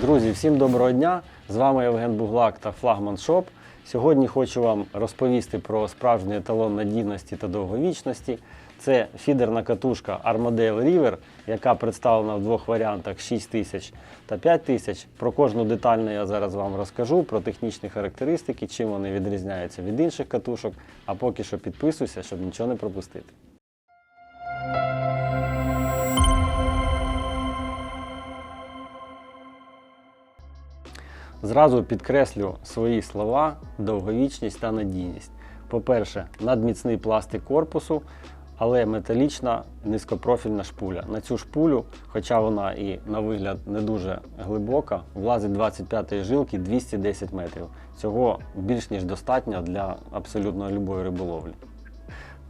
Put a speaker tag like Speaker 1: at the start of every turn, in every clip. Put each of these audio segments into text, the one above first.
Speaker 1: Друзі, всім доброго дня! З вами Євген Буглак та Флагман Шоп. Сьогодні хочу вам розповісти про справжній еталон надійності та довговічності. Це фідерна катушка Armadale River, яка представлена в двох варіантах 6000 та 5000. Про кожну детально я зараз вам розкажу, про технічні характеристики, чим вони відрізняються від інших катушок. А поки що підписуйся, щоб нічого не пропустити. Зразу підкреслю свої слова, довговічність та надійність. По-перше, надміцний пластик корпусу, але металічна низькопрофільна шпуля. На цю шпулю, хоча вона і на вигляд не дуже глибока, влазить 25-ї жилки 210 метрів. Цього більш ніж достатньо для абсолютно любої риболовлі.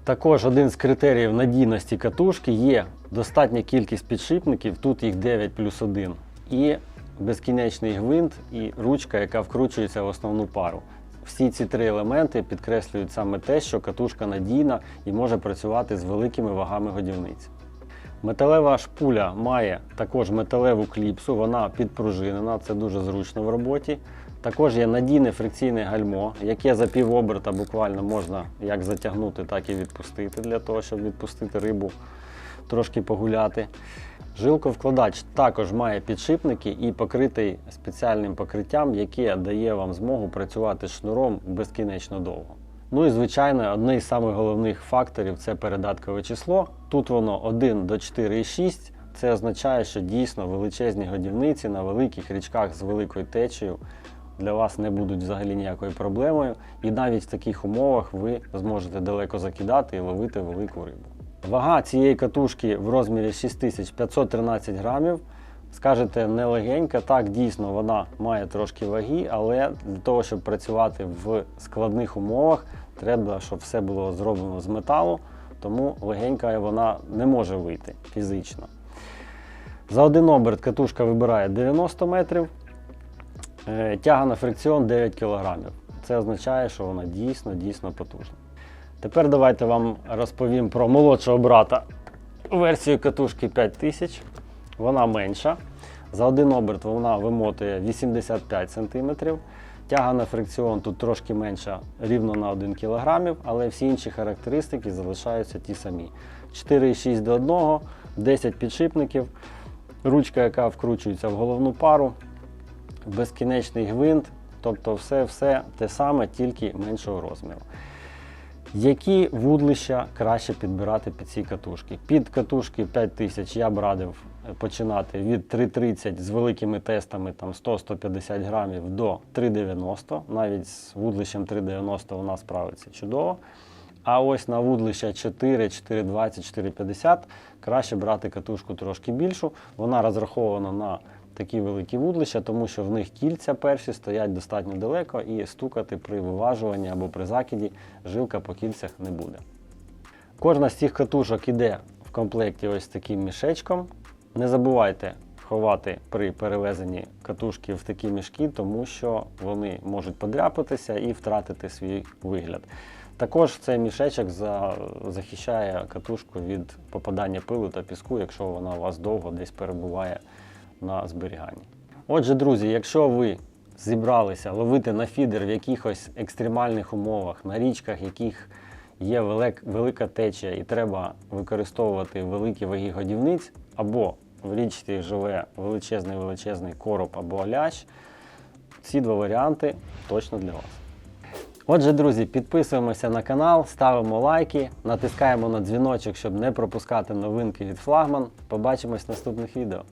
Speaker 1: Також один з критеріїв надійності катушки є достатня кількість підшипників, тут їх 9 плюс 1, і безкінечний гвинт і ручка, яка вкручується в основну пару. Всі ці три елементи підкреслюють саме те, що катушка надійна і може працювати з великими вагами годівниць. Металева шпуля має також металеву кліпсу, вона підпружинена, це дуже зручно в роботі. Також є надійне фрикційне гальмо, яке за півоберта буквально можна як затягнути, так і відпустити для того, щоб відпустити рибу, трошки погуляти. Жилковкладач також має підшипники і покритий спеціальним покриттям, яке дає вам змогу працювати шнуром безкінечно довго. Ну і звичайно, одне з самих головних факторів це передаткове число. Тут воно 1 до 4,6. Це означає, що дійсно величезні годівниці на великих річках з великою течею для вас не будуть взагалі ніякою проблемою. І навіть в таких умовах ви зможете далеко закидати і ловити велику рибу. Вага цієї катушки в розмірі 6513 грамів. Скажете, не легенька, так дійсно вона має трошки ваги, але для того, щоб працювати в складних умовах, треба, щоб все було зроблено з металу, тому легенька вона не може вийти фізично. За один оберт катушка вибирає 90 метрів, е, тяга на фрикціон 9 кг. Це означає, що вона дійсно дійсно потужна. Тепер давайте вам розповім про молодшого брата версію катушки 5000. Вона менша. За один оберт вона вимотує 85 см. Тяга на фрикціон тут трошки менша, рівно на 1 кг, але всі інші характеристики залишаються ті самі. 4,6 до 1, 10 підшипників, ручка, яка вкручується в головну пару, безкінечний гвинт, тобто все-все те саме, тільки меншого розміру. Які вудлища краще підбирати під ці катушки? Під катушки 5000 я б радив починати від 3,30 з великими тестами там 100-150 грамів до 3,90. Навіть з вудлищем 3,90 вона справиться чудово. А ось на вудлища 4, 4,20, 4,50 краще брати катушку трошки більшу. Вона розрахована на такі великі вудлища, тому що в них кільця перші стоять достатньо далеко і стукати при виважуванні або при закиді жилка по кільцях не буде. Кожна з цих катушок іде в комплекті ось таким мішечком. Не забувайте ховати при перевезенні катушки в такі мішки, тому що вони можуть подряпатися і втратити свій вигляд. Також цей мішечок за- захищає катушку від попадання пилу та піску, якщо вона у вас довго десь перебуває на зберіганні. Отже, друзі, якщо ви зібралися ловити на фідер в якихось екстремальних умовах, на річках, яких є велик- велика течія і треба використовувати великі ваги годівниць, або в річці живе величезний величезний короб або лящ, ці два варіанти точно для вас. Отже, друзі, підписуємося на канал, ставимо лайки, натискаємо на дзвіночок, щоб не пропускати новинки від флагман. Побачимось в наступних відео.